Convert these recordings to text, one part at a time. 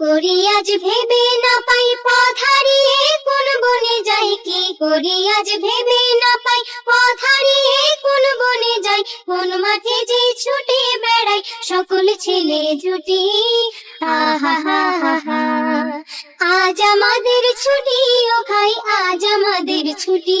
করি আজ ভেবে না পাই? পথ কোন বনে যাই? কি করি আজ ভেবে না পাই? পথ কোন বনে যাই? কোন মাঠে যে ছুটে বেড়াই, সকল ছেলে জুটি। আহা হা হা হা আজ আমাদের ছুটি, ও খাই আজ আমাদের ছুটি।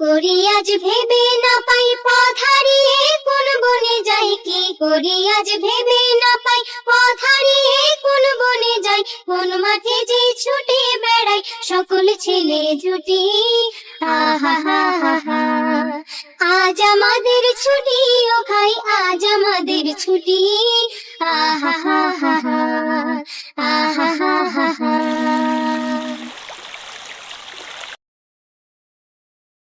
করি আজ ভেবে না পাই পথ কোন বনে যাই কি করি আজ ভেবে না পাই পথ কোন বনে যাই, কোন মাঠে যে ছুটে বেড়াই, সকল ছেলে জুটি। আহা, হা হা হা। আজ আমাদের ছুটি, ও খাই আজ আমাদের ছুটি। হা